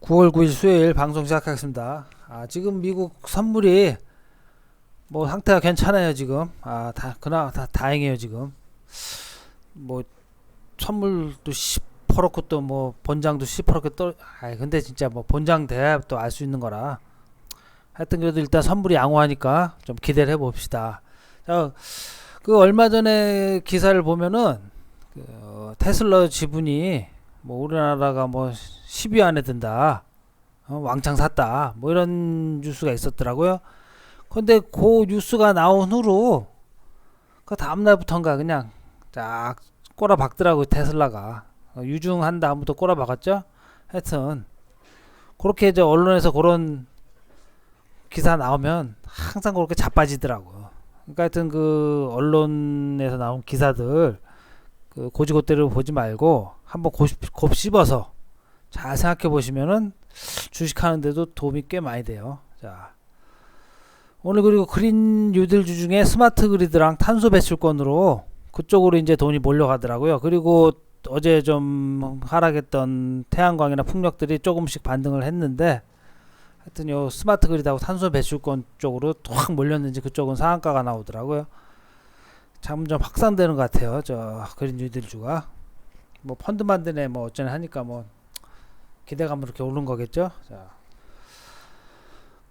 9월 9일 수요일 방송 시작하겠습니다. 아, 지금 미국 선물이 뭐 상태가 괜찮아요, 지금. 아, 다 그나 다 다행이에요, 지금. 뭐 선물도 10%고 또 뭐 본장도 10%고 떨 아, 근데 진짜 뭐 본장 돼야 또 알 수 있는 거라. 하여튼 그래도 일단 선물이 양호하니까 좀 기대를 해 봅시다. 자, 그 얼마 전에 기사를 보면은 그 어, 테슬라 지분이 뭐 우리나라가 뭐 10위 안에 든다. 어, 왕창 샀다. 뭐 이런 뉴스가 있었더라고요. 근데 그 뉴스가 나온 후로 그 다음 날부터인가 그냥 쫙 꼬라박더라고요 테슬라가 어, 유중한 다음부터 꼬라박았죠. 하여튼 그렇게 이제 언론에서 그런 기사 나오면 항상 그렇게 자빠지더라고요. 그러니까 하여튼 그 언론에서 나온 기사들 그 고지고대로 보지 말고 한번 곱, 곱 씹어서 잘 생각해 보시면은 주식하는데도 도움이 꽤 많이 돼요. 자 오늘 그리고 그린 뉴딜주 중에 스마트 그리드랑 탄소 배출권으로 그쪽으로 이제 돈이 몰려가더라고요. 그리고 어제 좀 하락했던 태양광이나 풍력들이 조금씩 반등을 했는데 하여튼 요 스마트 그리드하고 탄소 배출권 쪽으로 확 몰렸는지 그쪽은 상한가가 나오더라고요. 점점 확산되는 것 같아요. 저 그린 뉴딜주가 뭐 펀드 만드네 뭐 어쩌네 하니까 뭐 기대감으로 이렇게 오른 거겠죠. 자,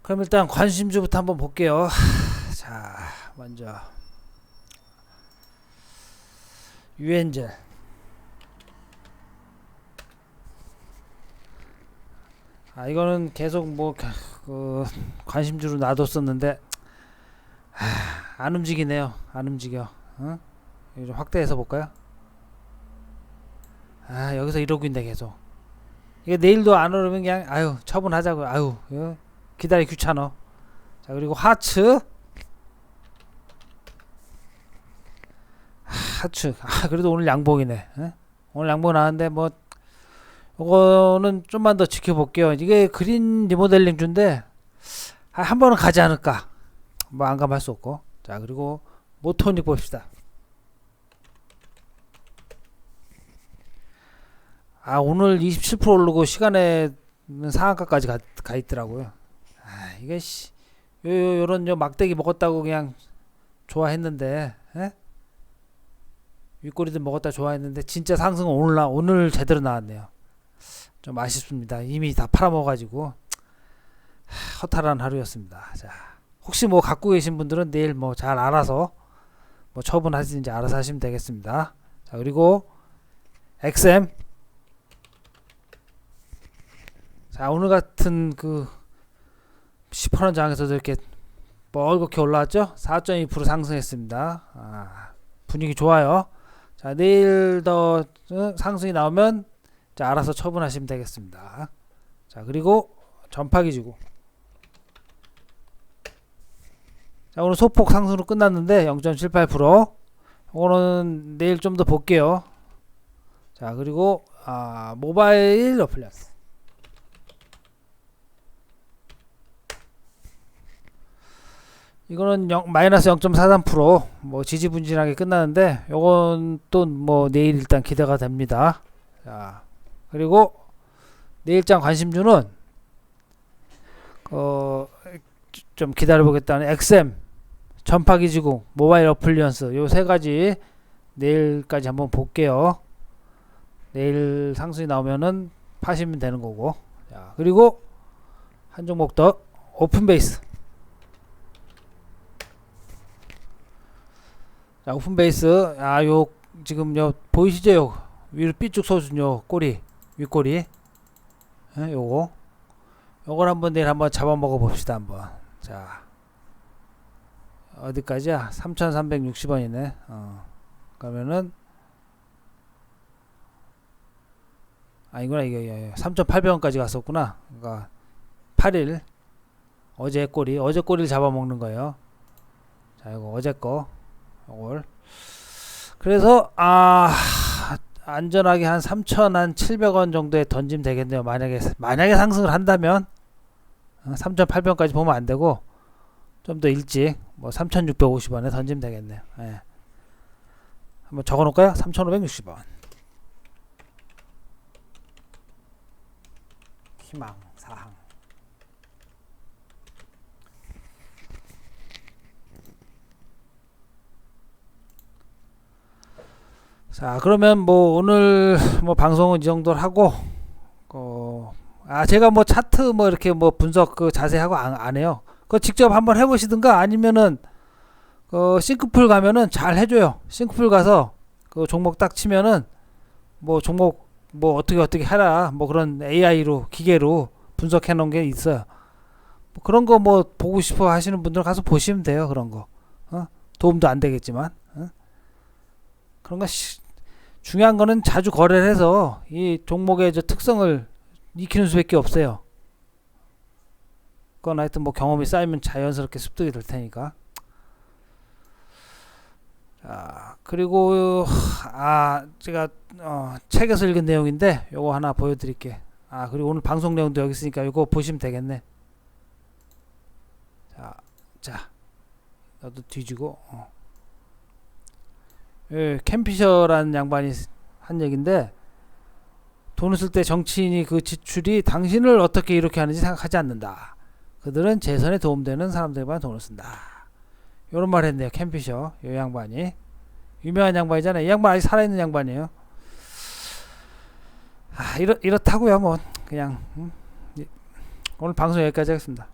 그럼 일단 관심주부터 한번 볼게요. 자, 먼저 유엔젤. 아 이거는 계속 뭐 그 관심주로 놔뒀었는데 아, 안 움직이네요. 안 움직여. 어? 이거 좀 확대해서 볼까요? 아 여기서 이러고 있네 계속. 이게 내일도 안 오르면 그냥 아유 처분하자고 아유 이거 기다리 귀찮어. 자 그리고 하츠 하츠 아 그래도 오늘 양봉이네. 에? 오늘 양봉 나왔는데 뭐 이거는 좀만 더 지켜볼게요. 이게 그린 리모델링 주인데 아, 한 번은 가지 않을까. 뭐 안 감할 수 없고. 자 그리고 모토닉 봅시다. 아 오늘 27% 오르고 시간에 상한가까지 가, 가 있더라고요. 아 이게 씨, 요, 요 요런 요 막대기 먹었다고 그냥 좋아했는데, 에? 윗꼬리들 먹었다 좋아했는데 진짜 상승은 오늘 나 오늘 제대로 나왔네요. 좀 아쉽습니다. 이미 다 팔아먹어가지고 하, 허탈한 하루였습니다. 자 혹시 뭐 갖고 계신 분들은 내일 뭐 잘 알아서 뭐 처분하시는지 알아서 하시면 되겠습니다. 자 그리고 XM 자 오늘 같은 그 10%원 장에서도 이렇게 뻘겋게 올라왔죠? 4.2% 상승했습니다. 아, 분위기 좋아요. 자 내일 더 어, 상승이 나오면 자 알아서 처분하시면 되겠습니다. 자 그리고 전파기 주고. 자 오늘 소폭 상승으로 끝났는데 0.78% 이거는 내일 좀 더 볼게요. 자 그리고 아, 모바일 어플리언스 이거는 0, 마이너스 0.43%뭐 지지분진하게 끝나는데 요건 또 뭐 내일 일단 기대가 됩니다. 자 그리고 내일장 관심주는 어 좀 기다려 보겠다는 XM 전파기지국 모바일 어플리언스 요 세 가지 내일까지 한번 볼게요. 내일 상승이 나오면은 파시면 되는 거고. 자 그리고 한 종목 더 오픈베이스 자, 오픈 베이스. 아, 요 지금 요 보이시죠? 요 위로 삐쭉 솟은 요 꼬리, 윗꼬리. 예, 요거. 요걸 한번 내일 한번 잡아먹어 봅시다, 한번. 자. 어디까지야? 3,360원이네. 어. 그러면은 아니구나. 이게 3,800원까지 갔었구나. 그러니까 8일 어제 꼬리, 어제 꼬리를 잡아먹는 거예요. 자, 이거 어제 거. 이걸 그래서 아 안전하게 한 3,700원 정도에 던지면 되겠네요. 만약에 만약에 상승을 한다면 3,800원까지 보면 안 되고 좀 더 일찍 뭐 3,650원에 던지면 되겠네요. 예. 한번 적어 놓을까요? 3,560원. 희망 사항. 자 그러면 뭐 오늘 뭐 방송은 이 정도로 하고 어, 아 제가 뭐 차트 뭐 이렇게 뭐 분석 그 자세하고 안, 안 해요. 그거 직접 한번 해보시든가 아니면은 그 싱크풀 가면은 잘 해줘요. 싱크풀 가서 그 종목 딱 치면은 뭐 종목 뭐 어떻게 어떻게 해라 뭐 그런 AI로 기계로 분석해 놓은 게 있어요. 뭐 그런 거 뭐 보고 싶어 하시는 분들 가서 보시면 돼요. 그런 거 어? 도움도 안 되겠지만 어? 그런 거 시, 중요한 거는 자주 거래를 해서 이 종목의 저 특성을 익히는 수밖에 없어요. 그건 하여튼 뭐 경험이 쌓이면 자연스럽게 습득이 될 테니까. 자, 그리고 아 제가 어, 책에서 읽은 내용인데 요거 하나 보여드릴게. 아 그리고 오늘 방송 내용도 여기 있으니까 이거 보시면 되겠네. 자, 자, 나도 뒤지고. 어. 예, 캠피셔라는 양반이 한 얘긴데 돈을 쓸 때 정치인이 그 지출이 당신을 어떻게 이렇게 하는지 생각하지 않는다. 그들은 재선에 도움되는 사람들만 돈을 쓴다. 요런 말 했네요. 캠피셔. 요 양반이. 유명한 양반이잖아요. 이 양반 아직 살아있는 양반이에요. 아, 이렇, 이렇다고요. 뭐 그냥 음. 예. 오늘 방송 여기까지 하겠습니다.